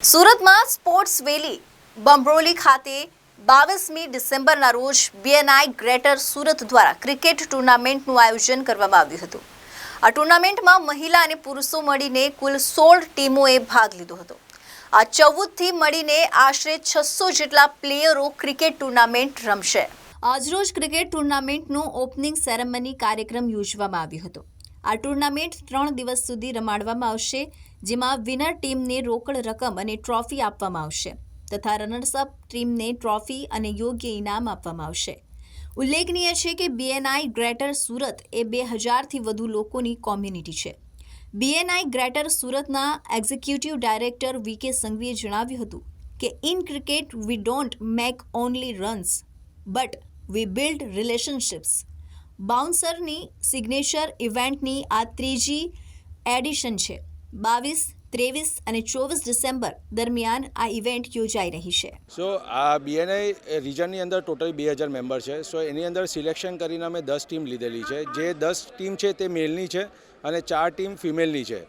સુરતમાં સ્પોર્ટ્સ વેલી, બમરોલી ખાતે બાવીસમી ડિસેમ્બરના રોજ બીએનઆઈ ગ્રેટર સુરત દ્વારા ક્રિકેટ ટુર્નામેન્ટનું આયોજન કરવામાં આવ્યું હતું. આ ટુર્નામેન્ટમાં મહિલા અને પુરુષો મળીને કુલ સોળ ટીમોએ ભાગ લીધો હતો. આ ચૌદથી મળીને આશરે છસો જેટલા પ્લેયરો ક્રિકેટ ટુર્નામેન્ટ રમશે. આજરોજ ક્રિકેટ ટુર્નામેન્ટનું ઓપનિંગ સેરેમની કાર્યક્રમ યોજવામાં આવ્યો હતો. આ ટુર્નામેન્ટ ત્રણ દિવસ સુધી રમાડવામાં આવશે, જેમાં વિનર ટીમને રોકડ રકમ અને ટ્રોફી આપવામાં આવશે તથા રનર્સઅપ ટીમને ટ્રોફી અને યોગ્ય ઇનામ આપવામાં આવશે. ઉલ્લેખનીય છે કે બીએનઆઈ ગ્રેટર સુરત એ બે હજારથી વધુ લોકોની કોમ્યુનિટી છે. બીએનઆઈ ગ્રેટર સુરતના એક્ઝિક્યુટિવ ડાયરેક્ટર વી કે સંઘવીએ જણાવ્યું હતું કે in cricket we don't make only runs but we build relationships બાઉન્સરની signature ઇવેન્ટની આ ત્રીજી એડિશન છે. બાવીસ, ત્રેવીસ અને ચોવીસ ડિસેમ્બર દરમિયાન આ ઇવેન્ટ યોજાઈ રહી છે. સો આ બીએનઆઈ રિજનની અંદર ટોટલ બે હજાર મેમ્બર છે. સો એની અંદર સિલેક્શન કરીને અમે દસ ટીમ લીધેલી છે. જે દસ ટીમ છે તે મેલની છે અને ચાર ટીમ ફિમેલની છે.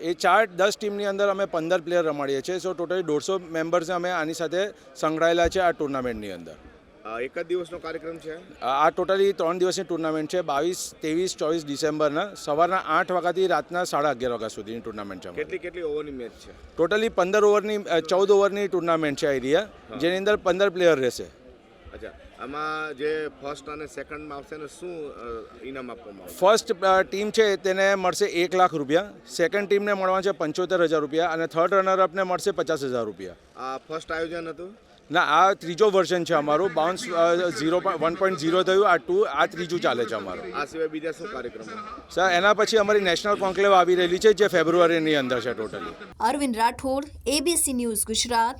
એ ચાર, દસ ટીમની અંદર અમે પંદર પ્લેયર રમાડીએ છીએ. સો ટોટલી દોઢસો મેમ્બર્સ અમે આની સાથે સંકળાયેલા છે આ ટુર્નામેન્ટની અંદર. એક જ દિવસનો કાર્યક્રમ છે? આ ટોટલી ત્રણ દિવસની ટુર્નામેન્ટ છે. બાવીસ ત્રેવીસ ચોવીસ ડિસેમ્બરના સવારના આઠ વાગ્યાથી રાતના સાડા અગિયાર વાગ્યા સુધીની ટુર્નામેન્ટ છે કેટલી કેટલી ઓવરની મેચ છે? ટોટલી પંદર ઓવરની ચૌદ ઓવરની ટુર્નામેન્ટ છે આ એરિયા. જેની અંદર પંદર પ્લેયર રહેશે. અચ્છા. આમાં જે ફર્સ્ટ અને સેકન્ડમાં આવશે ને શું ઇનામ આપવામાં આવશે? ફર્સ્ટ ટીમ છે તેને મળશે એક લાખ રૂપિયા. સેકન્ડ ટીમને મળવાનું છે પંચોતેર હજાર રૂપિયા અને થર્ડ રનર અપને મળશે પચાસ હજાર રૂપિયા. આ ફર્સ્ટ આયોજન હતું? ના આ ત્રીજો વર્ઝન છે અમારું. Bounce zero one point zero થયું. આ ટુ આ ત્રીજું ચાલે છે અમારું. આ સિવાય બીજા શું કાર્યક્રમ? સર એના પછી અમારી નેશનલ કોન્કલેવ આવી રહેલી છે જે ફેબ્રુઆરીની અંદર છે totally Arvind Rathod ABC news Gujarat.